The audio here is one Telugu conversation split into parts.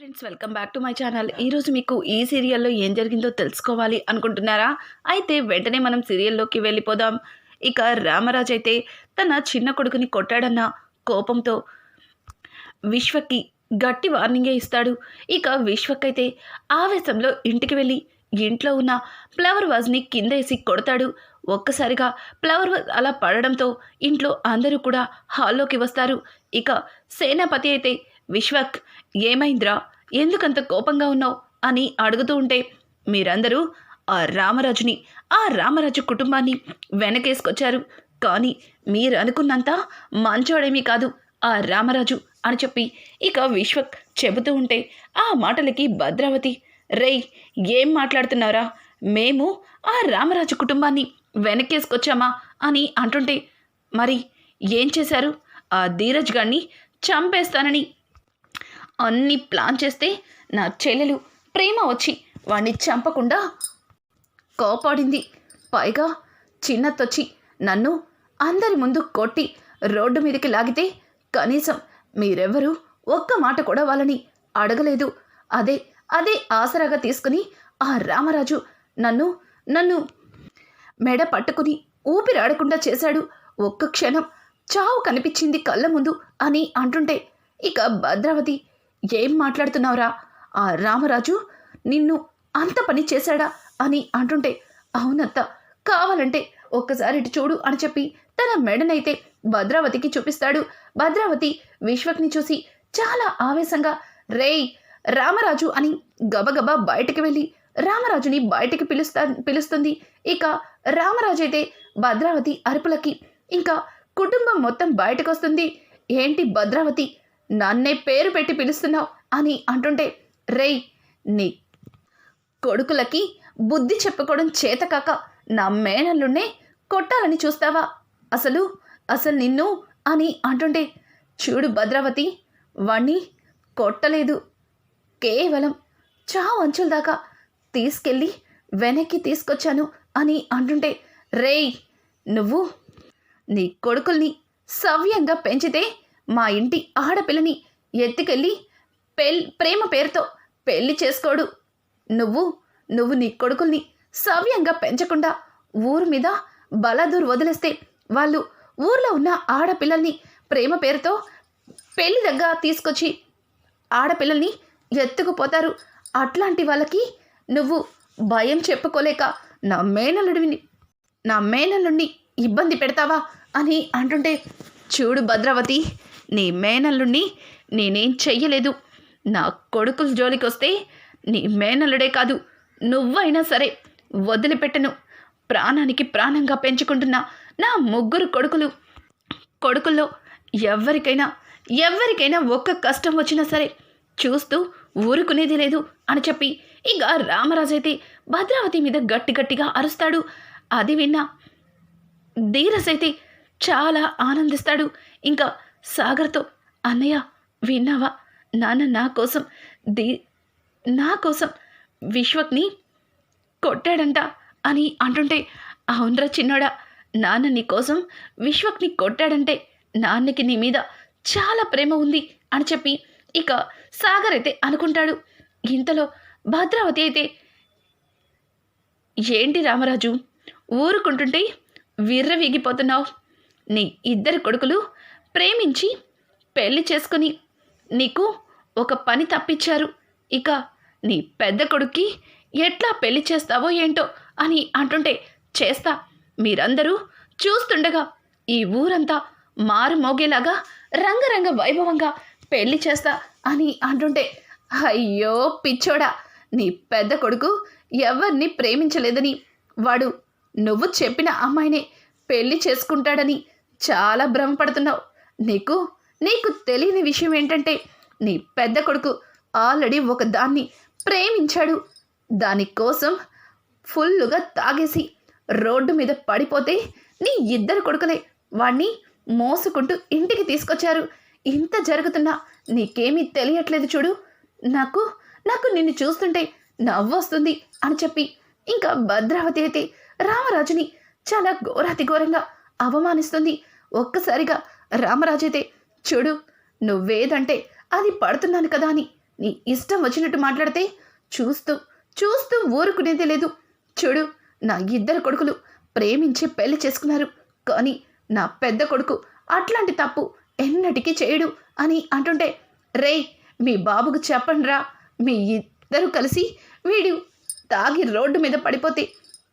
Friends welcome back to my channel ఈరోజు మీకు ఈ సీరియల్లో ఏం జరిగిందో తెలుసుకోవాలి అనుకుంటున్నారా? అయితే వెంటనే మనం సీరియల్లోకి వెళ్ళిపోదాం. ఇక రామరాజు అయితే తన చిన్న కొడుకుని కొట్టాడన్న కోపంతో విశ్వకి గట్టి వార్నింగే ఇస్తాడు. ఇక విశ్వకైతే ఆవేశంలో ఇంటికి వెళ్ళి ఇంట్లో ఉన్న ఫ్లవర్ వాజ్ని కిందేసి కొడతాడు. ఒక్కసారిగా ఫ్లవర్ వాజ్ అలా పడడంతో ఇంట్లో అందరూ కూడా హాల్లోకి వస్తారు. ఇక సేనాపతి అయితే విశ్వక్ ఏమైందిరా? ఎందుకంత కోపంగా ఉన్నావు? అని అడుగుతూ ఉంటే మీరందరూ ఆ రామరాజుని ఆ రామరాజు కుటుంబాన్ని వెనకేసుకొచ్చారు. కానీ మీరు అనుకున్నంత మంచోడేమీ కాదు ఆ రామరాజు అని చెప్పి ఇక విశ్వక్ చెబుతూ ఉంటే ఆ మాటలకి భద్రావతి రేయ్ ఏం మాట్లాడుతున్నారా మేము ఆ రామరాజు కుటుంబాన్ని వెనకేసుకొచ్చామా? అని అంటుంటే మరి ఏం చేశారు? ఆ ధీరజ్ గారిని చంపేస్తానని అన్ని ప్లాన్ చేస్తే నా చెల్లెలు ప్రేమ వచ్చి వాణ్ణి చంపకుండా కోపాడింది. పైగా చిన్నతొచ్చి నన్ను అందరి ముందు కొట్టి రోడ్డు మీదకి లాగితే కనీసం మీరెవ్వరూ ఒక్క మాట కూడా వాళ్ళని అడగలేదు. అదే అదే ఆసరాగా తీసుకుని ఆ రామరాజు నన్ను నన్ను మెడ పట్టుకుని ఊపిరాడకుండా చేశాడు. ఒక్క క్షణం చావు కనిపించింది కళ్ళ ముందు అని అంటుంటే ఇక భద్రావతి ఏం మాట్లాడుతున్నావురా? ఆ రామరాజు నిన్ను అంత పని చేశాడా అని అంటుంటే అవునత్త కావాలంటే ఒక్కసారి ఇటు చూడు అని చెప్పి తన మెడనైతే భద్రావతికి చూపిస్తాడు. భద్రావతి విశ్వక్ని చూసి చాలా ఆవేశంగా రేయ్ రామరాజు అని గబగబా బయటికి వెళ్ళి రామరాజుని బయటికి పిలుస్తా పిలుస్తుంది. ఇక రామరాజు అయితే భద్రావతి అరుపులకి ఇంకా కుటుంబం మొత్తం బయటకు వస్తుంది ఏంటి భద్రావతి? నన్నే పేరు పెట్టి పిలుస్తున్నావు అని అంటుంటే రేయ్ నీ కొడుకులకి బుద్ధి చెప్పుకోవడం చేతకాక నా మేనల్లునే కొట్టాలని చూస్తావా? అసలు అసలు నిన్ను అని అంటుంటే చూడు భద్రావతి వాణ్ణి కొట్టలేదు. కేవలం చావు అంచుల దాకా తీసుకెళ్ళి వెనక్కి తీసుకొచ్చాను అని అంటుంటే రేయ్ నువ్వు నీ కొడుకుల్ని సవ్యంగా పెంచితే మా ఇంటి ఆడపిల్లని ఎత్తుకెళ్ళి పెల్ ప్రేమ పేరుతో పెళ్ళి చేసుకోడు. నువ్వు నువ్వు నీ కొడుకుల్ని సవ్యంగా పెంచకుండా ఊరు మీద బలదూర్ వదిలేస్తే వాళ్ళు ఊర్లో ఉన్న ఆడపిల్లల్ని ప్రేమ పేరుతో పెళ్ళి దగ్గర తీసుకొచ్చి ఆడపిల్లల్ని ఎత్తుకుపోతారు. అట్లాంటి వాళ్ళకి నువ్వు భయం చెప్పుకోలేక నా మేనల్లుడిని నా మేనలుండి ఇబ్బంది పెడతావా అని అంటుంటే చూడు భద్రావతి నీ మేనల్లుడిని నేనేం చెయ్యలేదు. నా కొడుకుల జోలికొస్తే నీ మేనల్లుడే కాదు నువ్వైనా సరే వదిలిపెట్టను. ప్రాణానికి ప్రాణంగా పెంచుకుంటున్న నా ముగ్గురు కొడుకులు. కొడుకుల్లో ఎవరికైనా ఎవరికైనా ఒక్క కష్టం వచ్చినా సరే చూస్తూ ఊరుకునేది లేదు అని చెప్పి ఇక రామరాజు అయితే భద్రావతి మీద గట్టి గట్టిగా అరుస్తాడు. అది విన్నా ధీరస్ అయితే చాలా ఆనందిస్తాడు. ఇంకా సాగర్తో అన్నయ్య విన్నావా? నాన్న నా కోసం దీ నా కోసం విశ్వక్ని కొట్టాడంట అని అంటుంటే అవునరా చిన్నోడా నాన్న నీ కోసం విశ్వక్ని కొట్టాడంటే నాన్నకి నీ మీద చాలా ప్రేమ ఉంది అని చెప్పి ఇక సాగర్ అయితే అనుకుంటాడు. ఇంతలో భద్రావతి అయితే ఏంటి రామరాజు ఊరుకుంటుంటే విర్రవీగిపోతున్నావు? నీ ఇద్దరు కొడుకులు ప్రేమించి పెళ్ళి చేసుకుని నీకు ఒక పని తప్పించారు. ఇక నీ పెద్ద కొడుక్కి ఎట్లా పెళ్ళి చేస్తావో ఏంటో అని అంటుంటే చేస్తా. మీరందరూ చూస్తుండగా ఈ ఊరంతా మారు మోగేలాగా రంగరంగ వైభవంగా పెళ్ళి చేస్తా అని అంటుంటే అయ్యో పిచ్చోడా నీ పెద్ద కొడుకు ఎవరిని ప్రేమించలేదని. వాడు నువ్వు చెప్పిన అమ్మాయినే పెళ్ళి చేసుకుంటాడని చాలా భ్రమపడుతున్నావు. నీకు నీకు తెలియని విషయం ఏంటంటే నీ పెద్ద కొడుకు ఆల్రెడీ ఒక దాన్ని ప్రేమించాడు దానికోసం ఫుల్లుగా తాగేసి రోడ్డు మీద పడిపోతే నీ ఇద్దరు కొడుకులే వాణ్ణి మోసుకుంటూ ఇంటికి తీసుకొచ్చారు. ఇంత జరుగుతున్నా నీకేమీ తెలియట్లేదు చూడు. నాకు నాకు నిన్ను చూస్తుంటే నవ్వొస్తుంది అని చెప్పి ఇంకా భద్రావతి అయితే రామరాజుని చాలా ఘోరాతి ఘోరంగా అవమానిస్తుంది. ఒక్కసారిగా రామరాజైతే చూడు నువ్వేదంటే అది పడుతున్నాను కదా అని. నీ ఇష్టం వచ్చినట్టు మాట్లాడితే చూస్తూ చూస్తూ ఊరుకునేదే లేదు. చూడు నా ఇద్దరు కొడుకులు ప్రేమించి పెళ్ళి చేసుకున్నారు. కానీ నా పెద్ద కొడుకు అట్లాంటి తప్పు ఎన్నటికీ చేయడు అని అంటుంటే రేయ్ మీ బాబుకు చెప్పండిరా. మీ ఇద్దరు కలిసి వీడు తాగి రోడ్డు మీద పడిపోతే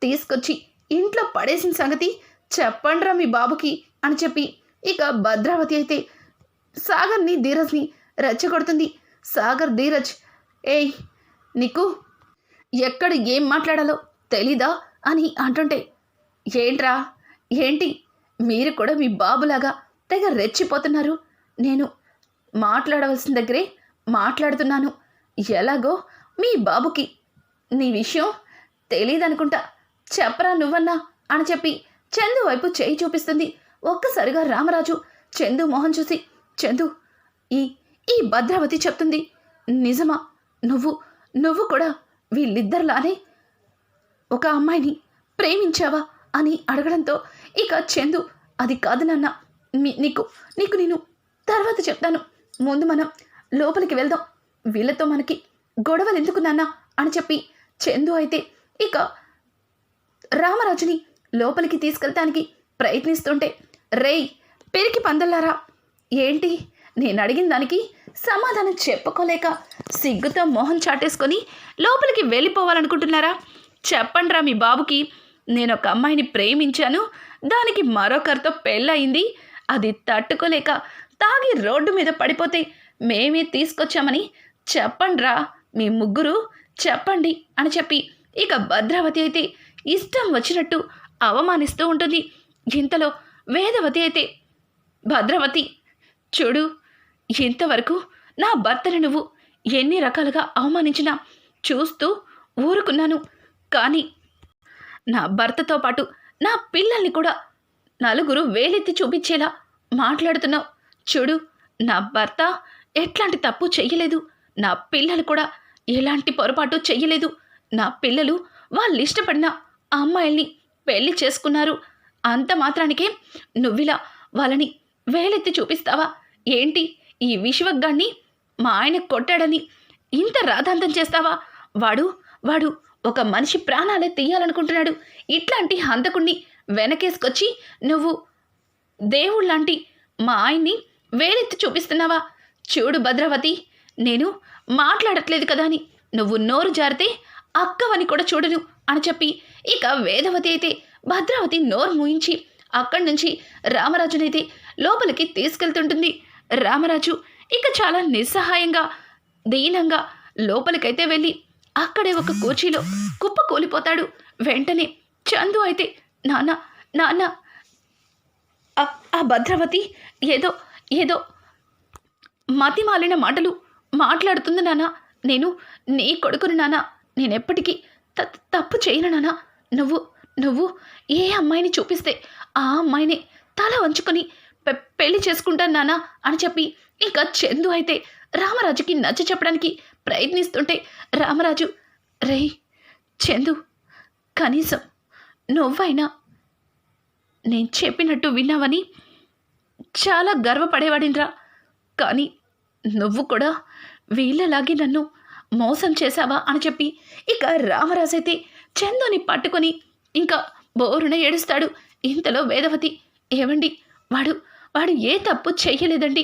తీసుకొచ్చి ఇంట్లో పడేసిన సంగతి చెప్పండిరా మీ బాబుకి అని చెప్పి ఇక భద్రావతి అయితే సాగర్ని ధీరజ్ని రెచ్చగొడుతుంది. సాగర్ ధీరజ్ ఏయ్ నీకు ఎక్కడ ఏం మాట్లాడాలో తెలీదా అని అంటుంటే ఏంట్రా ఏంటి? మీరు కూడా మీ బాబులాగా తెగ రెచ్చిపోతున్నారు. నేను మాట్లాడవలసిన దగ్గరే మాట్లాడుతున్నాను. ఎలాగో మీ బాబుకి నీ విషయం తెలియదనుకుంటా చెప్పరా నువ్వన్నా అని చెప్పి చందు వైపు చేయి చూపిస్తుంది. ఒక్కసారిగా రామరాజు చందు మొహం చూసి చందు ఈ ఈ భద్రావతి చెప్తుంది. నిజమా? నువ్వు నువ్వు కూడా వీళ్ళిద్దరిలానే ఒక అమ్మాయిని ప్రేమించావా? అని అడగడంతో ఇక చందు అది కాదు నాన్న. మీ- నీకు నీకు నేను తర్వాత చెప్తాను. ముందు మనం లోపలికి వెళ్దాం. వీళ్ళతో మనకి గొడవలు ఎందుకు నాన్న? అని చెప్పి చందు అయితే ఇక రామరాజుని లోపలికి తీసుకెళ్తానికి ప్రయత్నిస్తుంటే రేయ్ పెరికి పందల్లారా? ఏంటి? నేను అడిగిన దానికి సమాధానం చెప్పుకోలేక సిగ్గుతో మొహం చాటేసుకొని లోపలికి వెళ్ళిపోవాలనుకుంటున్నారా? చెప్పండిరా మీ బాబుకి. నేను ఒక అమ్మాయిని ప్రేమించాను. దానికి మరొకరితో పెళ్ళయింది. అది తట్టుకోలేక తాగి రోడ్డు మీద పడిపోతే మేమే తీసుకొచ్చామని చెప్పండిరా మీ ముగ్గురు. చెప్పండి అని చెప్పి ఇక భద్రావతి అయితే ఇష్టం వచ్చినట్టు అవమానిస్తూ ఉంటుంది. ఇంతలో వేదవతి అయితే భద్రవతి చూడు ఇంతవరకు నా భర్తను నువ్వు ఎన్ని రకాలుగా అవమానించినా చూస్తూ ఊరుకున్నాను. కానీ నా భర్తతో పాటు నా పిల్లల్ని కూడా నలుగురు వేలెత్తి చూపించేలా మాట్లాడుతున్నావు. చూడు నా భర్త ఎట్లాంటి తప్పు చెయ్యలేదు. నా పిల్లలు కూడా ఎలాంటి పొరపాటు చెయ్యలేదు. నా పిల్లలు వాళ్ళు ఇష్టపడిన అమ్మాయిల్ని పెళ్ళి చేసుకున్నారు. అంత మాత్రానికే నువ్విలా వాళ్ళని వేలెత్తి చూపిస్తావా? ఏంటి ఈ విశ్వగాన్ని మా ఆయన కొట్టాడని ఇంత రాధాంతం చేస్తావా? వాడు వాడు ఒక మనిషి ప్రాణాలే తీయాలనుకుంటున్నాడు. ఇట్లాంటి హంతకుణ్ణి వెనకేసుకొచ్చి నువ్వు దేవుళ్ళంటి మా ఆయన్ని వేలెత్తి చూపిస్తున్నావా? చూడు భద్రావతి నేను మాట్లాడట్లేదు కదా అని నువ్వు నోరు జారితే అక్కవని కూడా చూడను అని చెప్పి ఇక వేదవతి అయితే భద్రావతి నోరు మూయించి అక్కడి నుంచి రామరాజునైతే లోపలికి తీసుకెళ్తుంటుంది. రామరాజు ఇక చాలా నిస్సహాయంగా దీనంగా లోపలికైతే వెళ్ళి అక్కడే ఒక కుర్చీలో కుప్ప కూలిపోతాడు. వెంటనే చందు అయితే నాన్న నాన్న ఆ- భద్రావతి ఏదో ఏదో మతి మాలిన మాటలు మాట్లాడుతుంది నాన్న. నేను నీ కొడుకుని నాన్న. నేనెప్పటికీ తప్పు చేయను నాన్న. నువ్వు నువ్వు ఏ అమ్మాయిని చూపిస్తే ఆ అమ్మాయిని తల వంచుకొని పె- పెళ్ళి చేసుకుంటాను నానా అని చెప్పి ఇంకా చందు అయితే రామరాజుకి నచ్చ చెప్పడానికి ప్రయత్నిస్తుంటే రామరాజు రేయ్ చందు కనీసం నువ్వైనా నేను చెప్పినట్టు విన్నావని చాలా గర్వపడేవాడినరా. కానీ నువ్వు కూడా వీళ్ళలాగే నన్ను మోసం చేశావా? అని చెప్పి ఇక రామరాజు అయితే చందుని పట్టుకొని ఇంకా బోరున ఏడుస్తాడు. ఇంతలో వేదవతి ఏవండి వాడు వాడు ఏ తప్పు చేయలేదండి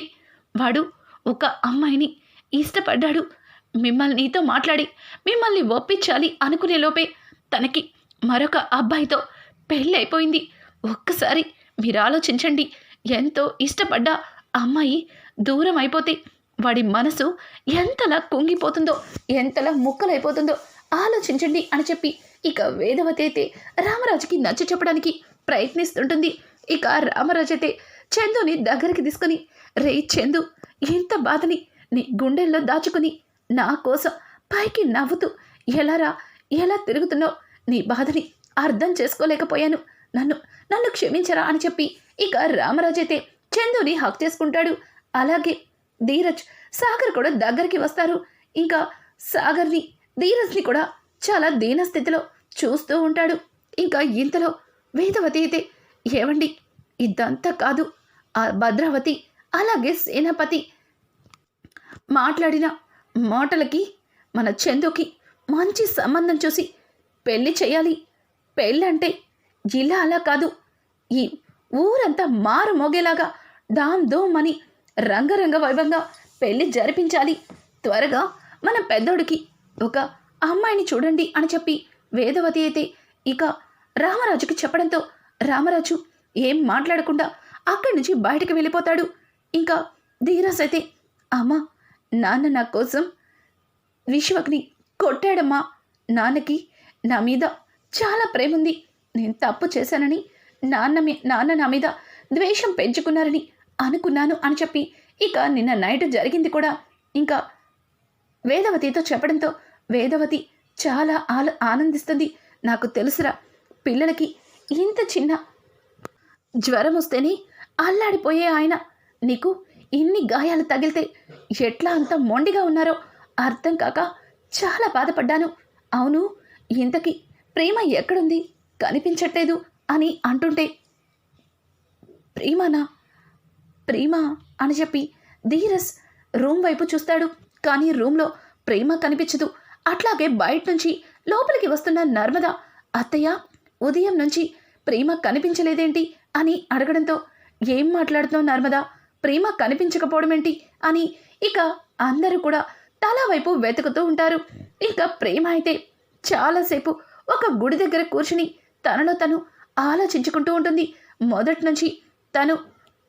వాడు ఒక అమ్మాయిని ఇష్టపడ్డాడు. మిమ్మల్ని నీతో మాట్లాడి మిమ్మల్ని ఒప్పించాలి అనుకునే లోపే తనకి మరొక అబ్బాయితో పెళ్ళి అయిపోయింది ఒక్కసారి మీరు ఆలోచించండి ఎంతో ఇష్టపడ్డ అమ్మాయి దూరం అయిపోతే వాడి మనసు ఎంతలా కుంగిపోతుందో ఎంతలా ముక్కలైపోతుందో ఆలోచించండి అని చెప్పి ఇక వేదవతి అయితే రామరాజుకి నచ్చ చెప్పడానికి ప్రయత్నిస్తుంటుంది. ఇక రామరాజు అయితే చందుని దగ్గరికి తీసుకొని రే చందు ఇంత బాధని నీ గుండెల్లో దాచుకుని నా కోసం పైకి నవ్వుతూ ఎలారా ఎలా తిరుగుతున్నావు? నీ బాధని అర్థం చేసుకోలేకపోయాను. నన్ను నన్ను క్షమించరా? అని చెప్పి ఇక రామరాజు అయితే చందుని హక్ చేసుకుంటాడు. అలాగే ధీరజ్ సాగర్ కూడా దగ్గరికి వస్తారు. ఇంకా సాగర్ని ధీరజ్ని కూడా చాలా దీన స్థితిలో చూస్తూ ఉంటాడు. ఇంకా ఇంతలో వేదవతి అయితే ఏవండి ఇదంతా కాదు. ఆ భద్రావతి అలాగే సేనాపతి మాట్లాడిన మాటలకి మన చందుకి మంచి సంబంధం చూసి పెళ్ళి చేయాలి. పెళ్ళంటే ఇలా అలా కాదు. ఈ ఊరంతా మారు మోగేలాగా డామ్ దోమ్ అని రంగరంగ వైభవంగా పెళ్ళి జరిపించాలి. త్వరగా మన పెద్దోడికి ఒక అమ్మాయిని చూడండి అని చెప్పి వేదవతి అయితే ఇక రామరాజుకి చెప్పడంతో రామరాజు ఏం మాట్లాడకుండా అక్కడి నుంచి బయటకు వెళ్ళిపోతాడు. ఇంకా ధీరస్ అయితే అమ్మా నాన్న నా కోసం విశ్వక్ని కొట్టాడమ్మా. నాన్నకి నా మీద చాలా ప్రేమ ఉంది నేను తప్పు చేశానని నాన్న మీ నాన్న నా మీద ద్వేషం పెంచుకున్నారని అనుకున్నాను అని చెప్పి ఇక నిన్న నైట్ జరిగింది కూడా. ఇంకా వేదవతితో చెప్పడంతో వేదవతి చాలా ఆల ఆనందిస్తుంది. నాకు తెలుసురా పిల్లలకి ఇంత చిన్న జ్వరం వస్తేనే అల్లాడిపోయే ఆయన. నీకు ఇన్ని గాయాలు తగిలితే ఎట్లా అంత మొండిగా ఉన్నారో అర్థం కాక చాలా బాధపడ్డాను. అవును ఇంతకీ ప్రేమ ఎక్కడుంది? కనిపించట్లేదు అని అంటుంటే ప్రేమనా? ప్రేమ అని చెప్పి ధీరస్ రూమ్ వైపు చూస్తాడు. కానీ రూమ్లో ప్రేమ కనిపించదు. అట్లాగే బయట నుంచి లోపలికి వస్తున్న నర్మద అత్తయ్య ఉదయం నుంచి ప్రేమ కనిపించలేదేంటి? అని అడగడంతో ఏం మాట్లాడుతున్నావు నర్మద? ప్రేమ కనిపించకపోవడం ఏంటి? అని ఇక అందరూ కూడా తల వైపు వెతుకుతూ ఉంటారు. ఇక ప్రేమ అయితే చాలాసేపు ఒక గుడి దగ్గర కూర్చుని తనలో తను ఆలోచించుకుంటూ ఉంటుంది. మొదటి నుంచి తను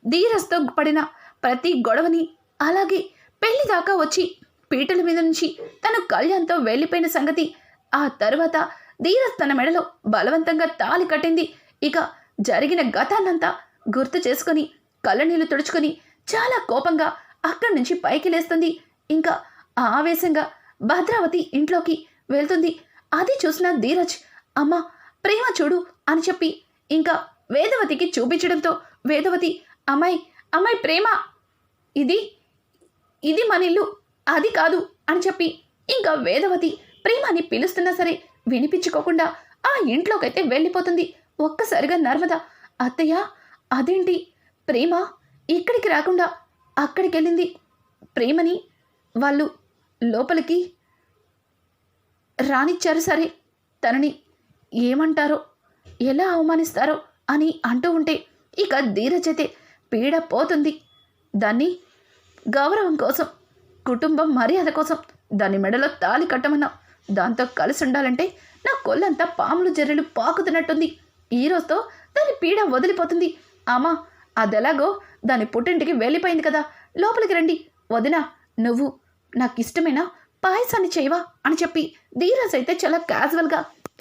ధీరస్తో పడిన ప్రతి గొడవని అలాగే పెళ్ళి దాకా వచ్చి పీటల మీద నుంచి తను కళ్యాణ్తో వెళ్ళిపోయిన సంగతి ఆ తర్వాత ధీరజ్ తన మెడలో బలవంతంగా తాలి కట్టింది. ఇక జరిగిన గతాన్నంతా గుర్తు చేసుకొని కళ్ళనీళ్ళు తుడుచుకొని చాలా కోపంగా అక్కడి నుంచి పైకి లేస్తుంది. ఇంకా ఆవేశంగా భద్రావతి ఇంట్లోకి వెళ్తుంది. అది చూసిన ధీరజ్ అమ్మ ప్రేమ చూడు అని చెప్పి ఇంకా వేదవతికి చూపించడంతో వేదవతి అమ్మాయి అమ్మాయి ప్రేమ ఇది ఇది మన ఇల్లు అది కాదు అని చెప్పి ఇంకా వేదవతి ప్రేమని పిలుస్తున్నా సరే వినిపించుకోకుండా ఆ ఇంట్లోకైతే వెళ్ళిపోతుంది. ఒక్కసారిగా నర్మద అత్తయ్య అదేంటి? ప్రేమ ఇక్కడికి రాకుండా అక్కడికి వెళ్ళింది ప్రేమని వాళ్ళు లోపలికి రానిచ్చారు సరే తనని ఏమంటారో ఎలా అవమానిస్తారో అని అంటూ ఉంటే ఇక ధీరజైతే పీడ పోతుంది. దాన్ని గౌరవం కోసం కుటుంబం మర్యాద కోసం దాని మెడలో తాలి కట్టమన్నా దాంతో కలిసి ఉండాలంటే నా కొల్లంతా పాములు జర్రెలు పాకుతున్నట్టుంది. ఈ రోజుతో దాని పీడ వదిలిపోతుంది. అమ్మా అదెలాగో దాని పుట్టింటికి వెళ్ళిపోయింది కదా. లోపలికి రండి. వదినా నువ్వు నాకు ఇష్టమైన పాయసాన్ని చేయవా అని చెప్పి ధీరస్ అయితే చాలా క్యాజువల్గా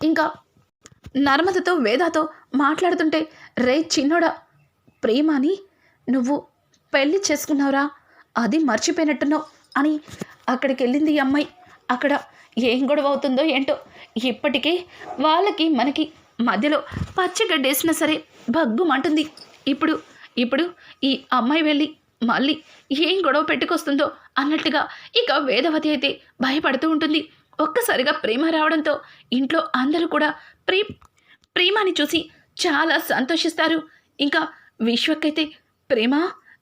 ఇంకా నర్మదతో వేదాతో మాట్లాడుతుంటే రే చిన్నోడా ప్రేమని నువ్వు పెళ్ళి చేసుకున్నావురా అది మర్చిపోయినట్టున్నావు. అని అక్కడికి వెళ్ళింది ఈ అమ్మాయి. అక్కడ ఏం గొడవ అవుతుందో ఏంటో ఇప్పటికే వాళ్ళకి మనకి మధ్యలో పచ్చగడ్డేసినా సరే భగ్గుమంటుంది. ఇప్పుడు ఇప్పుడు ఈ అమ్మాయి వెళ్ళి మళ్ళీ ఏం గొడవ పెట్టుకొస్తుందో అన్నట్టుగా ఇక వేదవతి అయితే భయపడుతూ ఉంటుంది. ఒక్కసారిగా ప్రేమ రావడంతో ఇంట్లో అందరూ కూడా ప్రే ప్రేమని చూసి చాలా సంతోషిస్తారు. ఇంకా విశ్వకైతే ప్రేమ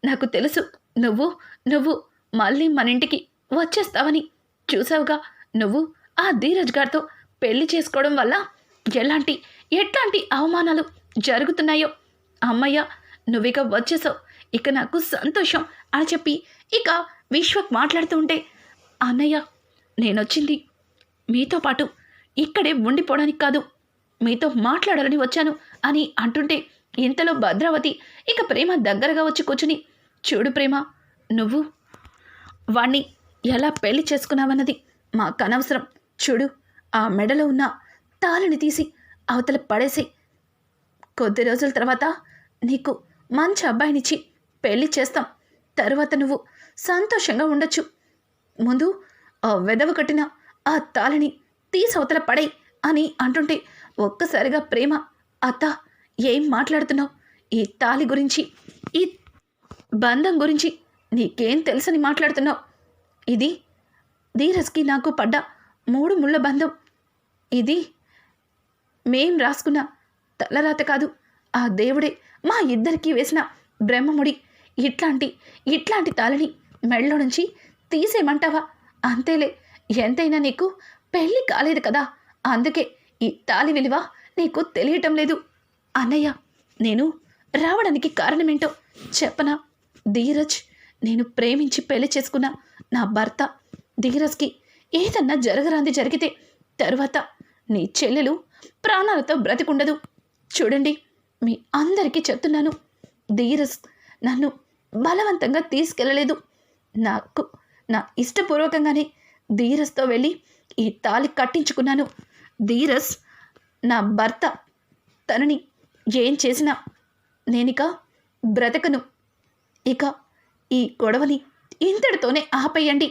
నాకు తెలుసు. నువ్వు నువ్వు మళ్ళీ మన ఇంటికి వచ్చేస్తావని చూసావుగా? నువ్వు ఆ ధీరజ్ గారితో పెళ్ళి చేసుకోవడం వల్ల ఎలాంటి ఎట్లాంటి అవమానాలు జరుగుతున్నాయో? అమ్మయ్య నువ్విక వచ్చేసావు. ఇక నాకు సంతోషం అని చెప్పి ఇక విశ్వక్ మాట్లాడుతూ ఉంటే అన్నయ్య నేనొచ్చింది. మీతో పాటు ఇక్కడే ఉండిపోవడానికి కాదు. మీతో మాట్లాడాలని వచ్చాను అని అంటుంటే ఇంతలో భద్రావతి ఇక ప్రేమ దగ్గరగా వచ్చి కూర్చుని చూడు ప్రేమ నువ్వు వాణ్ణి ఎలా పెళ్ళి చేసుకున్నావన్నది మాకు అనవసరం చూడు ఆ మెడలో ఉన్న తాళిని తీసి అవతల పడేసి కొద్ది రోజుల తర్వాత నీకు మంచి అబ్బాయినిచ్చి పెళ్ళి చేస్తాం. తరువాత నువ్వు సంతోషంగా ఉండొచ్చు. ముందు ఆ వెదవ కట్టిన ఆ తాళిని తీసి అవతల పడేయ్ అని అంటుంటే ఒక్కసారిగా ప్రేమ అత్త ఏం మాట్లాడుతున్నావు? ఈ తాళి గురించి ఈ బంధం గురించి నీకేం తెలుసని మాట్లాడుతున్నావు? ఇది ధీరజ్కి నాకు పడ్డ మూడు ముళ్ళ బంధం. ఇది మేం రాసుకున్న తలరాత కాదు ఆ దేవుడే మా ఇద్దరికీ వేసిన బ్రహ్మముడి. ఇట్లాంటి ఇట్లాంటి తాళని మెడలో నుంచి తీసేయమంటావా? అంతేలే ఎంతైనా నీకు పెళ్ళి కాలేదు కదా. అందుకే ఈ తాలి విలువ నీకు తెలియటం లేదు. అన్నయ్య నేను రావడానికి కారణమేంటో చెప్పనా? ధీరజ్ నేను ప్రేమించి పెళ్ళి చేసుకున్న నా భర్త ధీరజ్కి ఏదన్నా జరగరాంది జరిగితే తర్వాత నీ చెల్లెలు ప్రాణాలతో బ్రతికుండదు. చూడండి మీ అందరికీ చెప్తున్నాను. ధీరజ్ నన్ను బలవంతంగా తీసుకెళ్ళలేదు నాకు నా ఇష్టపూర్వకంగానే ధీరస్తో వెళ్ళి ఈ తాలి కట్టించుకున్నాను. ధీరస్ నా భర్త తనని ఏం చేసినా నేనిక బ్రతకను. ఇక ఈ గొడవని ఇంతటితోనే ఆపేయండి.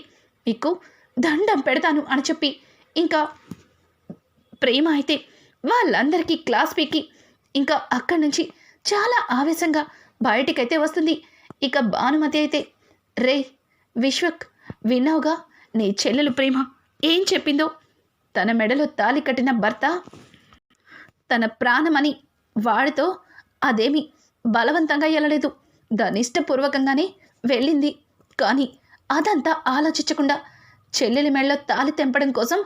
మీకు దండం పెడతాను అని చెప్పి ఇంకా ప్రేమ అయితే వాళ్ళందరికీ క్లాస్ పీకి ఇంకా అక్కడి నుంచి చాలా ఆవేశంగా బయటికైతే వస్తుంది. ఇక భానుమతి అయితే రే విశ్వక్ విన్నావుగా? నీ చెల్లెలు ప్రేమ ఏం చెప్పిందో? తన మెడలో తాలి కట్టిన భర్త తన ప్రాణమని వాడితో అదేమి బలవంతంగా వెళ్ళలేదు దాని ఇష్టపూర్వకంగానే వెళ్ళింది. కానీ అదంతా ఆలోచించకుండా చెల్లెలి మెడలో తాలి తెంపడం కోసం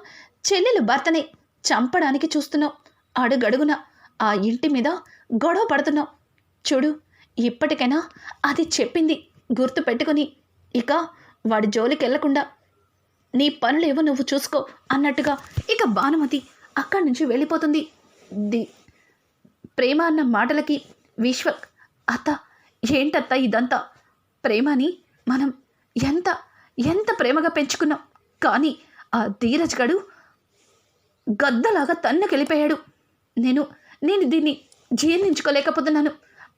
చెల్లెలు భర్తని చంపడానికి చూస్తున్నావు. అడుగడుగున ఆ ఇంటి మీద గొడవ పడుతున్నావు. చూడు ఇప్పటికైనా అది చెప్పింది గుర్తు పెట్టుకొని ఇక వాడి జోలికి వెళ్ళకుండా నీ పనులేవో నువ్వు చూసుకో అన్నట్టుగా ఇక భానుమతి అక్కడి నుంచి వెళ్ళిపోతుంది. ది ప్రేమ అన్న మాటలకి విశ్వక్ అత్త ఏంటత్త ఇదంతా? ప్రేమని మనం ఎంత ఎంత ప్రేమగా పెంచుకున్నాం. కానీ ఆ ధీరజ్ గడు గద్దలాగా తన్నుకెళ్ళిపోయాడు నేను నేను దీన్ని జీర్ణించుకోలేకపోతున్నాను.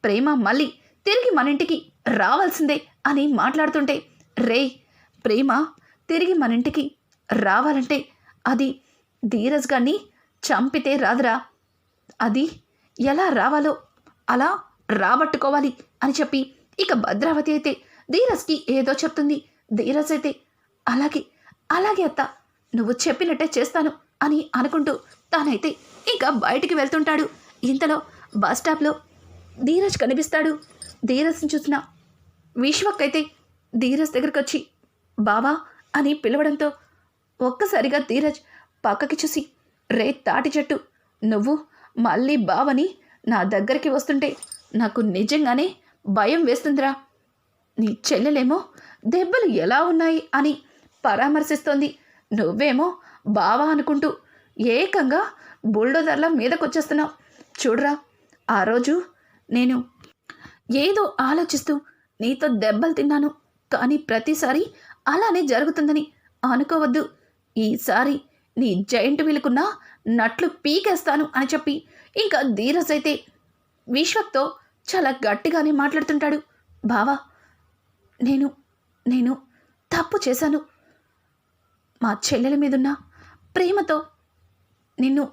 ప్రేమ మళ్ళీ తిరిగి మన ఇంటికి రావాల్సిందే అని మాట్లాడుతుంటే రే ప్రేమ తిరిగి మన ఇంటికి రావాలంటే అది ధీరజ్ గారిని చంపితే రాదురా. అది ఎలా రావాలో అలా రాబట్టుకోవాలి అని చెప్పి ఇక భద్రావతి అయితే ధీరజ్కి ఏదో చెప్తుంది. ధీరజ్ అయితే అలాగే అలాగే అత్త నువ్వు చెప్పినట్టే చేస్తాను అని అనుకుంటూ తానైతే ఇంకా బయటికి వెళ్తుంటాడు. ఇంతలో బస్ స్టాప్లో ధీరజ్ కనిపిస్తాడు. ధీరజ్ని చూసిన విశ్వక్ అయితే ధీరజ్ దగ్గరికి వచ్చి బావా అని పిలవడంతో ఒక్కసారిగా ధీరజ్ పక్కకి చూసి రే తాటి చెట్టు నువ్వు మళ్ళీ బావని నా దగ్గరికి వస్తుంటే నాకు నిజంగానే భయం వేస్తుందిరా. నీ చెల్లెలేమో దెబ్బలు ఎలా ఉన్నాయి అని పరామర్శిస్తోంది. నువ్వేమో బావా అనుకుంటూ ఏకంగా బుల్డోజర్ల మీదకొచ్చేస్తున్నావు. చూడరా ఆ రోజు నేను ఏదో ఆలోచిస్తూ నీతో దెబ్బలు తిన్నాను. కానీ ప్రతిసారి అలానే జరుగుతుందని అనుకోవద్దు. ఈసారి నీ జైంట్ వీలుకున్న నట్లు పీకేస్తాను అని చెప్పి ఇంకా ధీరస్ అయితే విశ్వక్తో చాలా గట్టిగానే మాట్లాడుతుంటాడు. బావా నేను నేను తప్పు చేశాను. మా చెల్లెల మీదున్న ప్రేమతో నిన్ను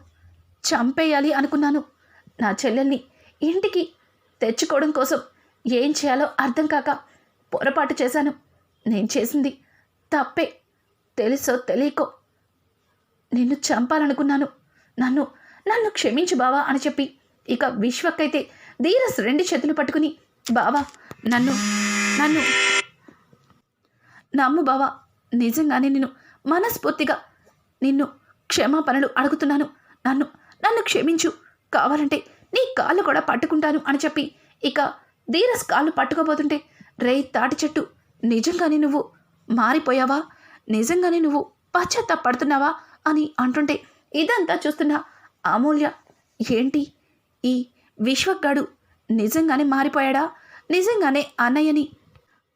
చంపేయాలి అనుకున్నాను. నా చెల్లెల్ని ఇంటికి తెచ్చుకోవడం కోసం ఏం చేయాలో అర్థం కాక పొరపాటు చేశాను. నేను చేసింది తప్పే. తెలుసో తెలియకో నిన్ను చంపాలనుకున్నాను. నన్ను నన్ను క్షమించు బావా అని చెప్పి ఇక విశ్వకైతే ధీరస్ రెండు చేతులు పట్టుకుని బావా నన్ను నన్ను నమ్ము బావా నిజంగానే నేను మనస్ఫూర్తిగా నిన్ను క్షమాపణలు అడుగుతున్నాను. నన్ను నన్ను క్షమించు. కావాలంటే నీ కాళ్ళు కూడా పట్టుకుంటాను అని చెప్పి ఇక ధీరస్ కాళ్ళు పట్టుకోబోతుంటే రే తాటి చెట్టు నిజంగానే నువ్వు మారిపోయావా? నిజంగానే నువ్వు పశ్చాత్తాపడుతున్నావా? అని అంటుంటే ఇదంతా చూస్తున్న అమూల్య ఏంటి ఈ విశ్వగాడు నిజంగానే మారిపోయాడా? నిజంగానే అన్నయ్యని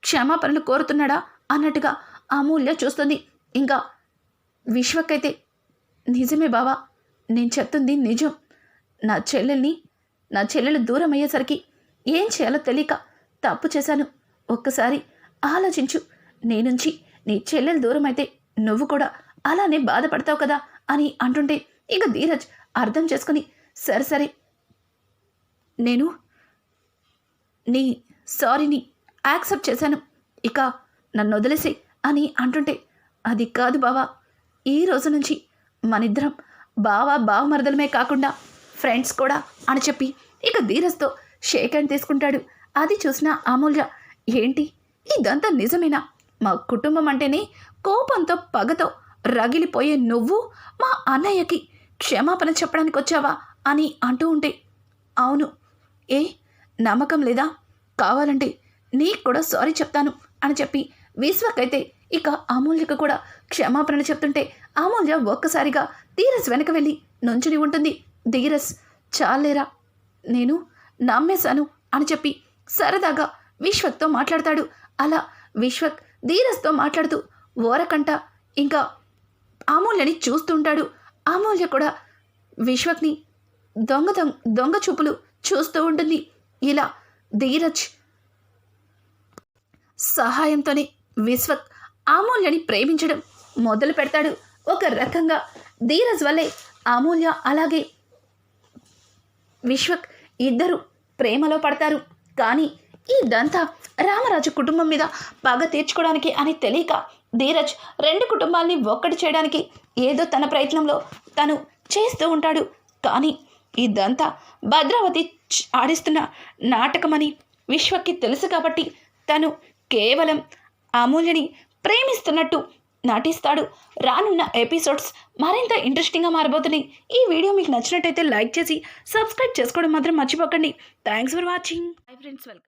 క్షమాపణలు కోరుతున్నాడా? అన్నట్టుగా అమూల్య చూస్తుంది. ఇంకా విశ్వకైతే నిజమే బావా నేను చెప్తుంది నిజం. నా చెల్లెల్ని నా చెల్లెలు దూరం అయ్యేసరికి ఏం చేయాలో తెలియక తప్పు చేశాను. ఒక్కసారి ఆలోచించు. నీ నుంచి నీ చెల్లెలు దూరం అయితే నువ్వు కూడా అలానే బాధపడతావు కదా అని అంటుంటే ఇక ధీరజ్ అర్థం చేసుకుని సరే సరే నేను నీ సారీని యాక్సెప్ట్ చేశాను. ఇక నన్ను వదిలేసి అని అంటుంటే అది కాదు బావా. ఈ రోజు నుంచి మనిద్దరం బావా బావమరదలమే కాకుండా ఫ్రెండ్స్ కూడా అని చెప్పి ఇక ధీరస్తో షేక్ హ్యాండ్ తీసుకుంటాడు. అది చూసిన అమూల్య ఏంటి? ఇదంతా నిజమేనా? మా కుటుంబం అంటేనే కోపంతో పగతో రగిలిపోయే నువ్వు మా అన్నయ్యకి క్షమాపణ చెప్పడానికి వచ్చావా అని అంటూ ఉంటే అవును ఏ నమ్మకం లేదా? కావాలంటే నీకు కూడా సారీ చెప్తాను అని చెప్పి విశ్వకైతే ఇక అమూల్యకు కూడా క్షమాపణ చెప్తుంటే అమూల్య ఒక్కసారిగా ధీరస్ వెనక వెళ్ళి నుంచుని ఉంటుంది. ధీరస్ చాలేరా? నేను నమ్మేశాను అని చెప్పి సరదాగా విశ్వక్తో మాట్లాడతాడు. అలా విశ్వక్ ధీరస్తో మాట్లాడుతూ ఓరకంట ఇంకా అమూల్యని చూస్తుంటాడు. అమూల్య కూడా విశ్వక్ని దొంగ దొంగ దొంగ చూపులు చూస్తూ ఉంటుంది. ఇలా ధీరజ్ సహాయంతోనే విశ్వక్ అమూల్యని ప్రేమించడం మొదలు పెడతాడు. ఒక రకంగా ధీరజ్ వల్లే అమూల్య అలాగే విశ్వక్ ఇద్దరు ప్రేమలో పడతారు. కానీ ఇదంతా రామరాజు కుటుంబం మీద పగ తీర్చుకోవడానికి అని తెలియక ధీరజ్ రెండు కుటుంబాల్ని ఒక్కటి చేయడానికి ఏదో తన ప్రయత్నంలో తను చేస్తూ ఉంటాడు. కానీ ఇదంతా భద్రావతి ఆడిస్తున్న నాటకమని విశ్వకి తెలుసు కాబట్టి తను కేవలం అమూల్యని ప్రేమిస్తున్నట్టు నటిస్తాడు. రానున్న ఎపిసోడ్స్ మరింత ఇంట్రెస్టింగ్గా మారబోతున్నాయి. ఈ వీడియో మీకు నచ్చినట్టయితే లైక్ చేసి సబ్స్క్రైబ్ చేసుకోవడం మాత్రం మర్చిపోకండి. Thanks for watching. Hi friends welcome.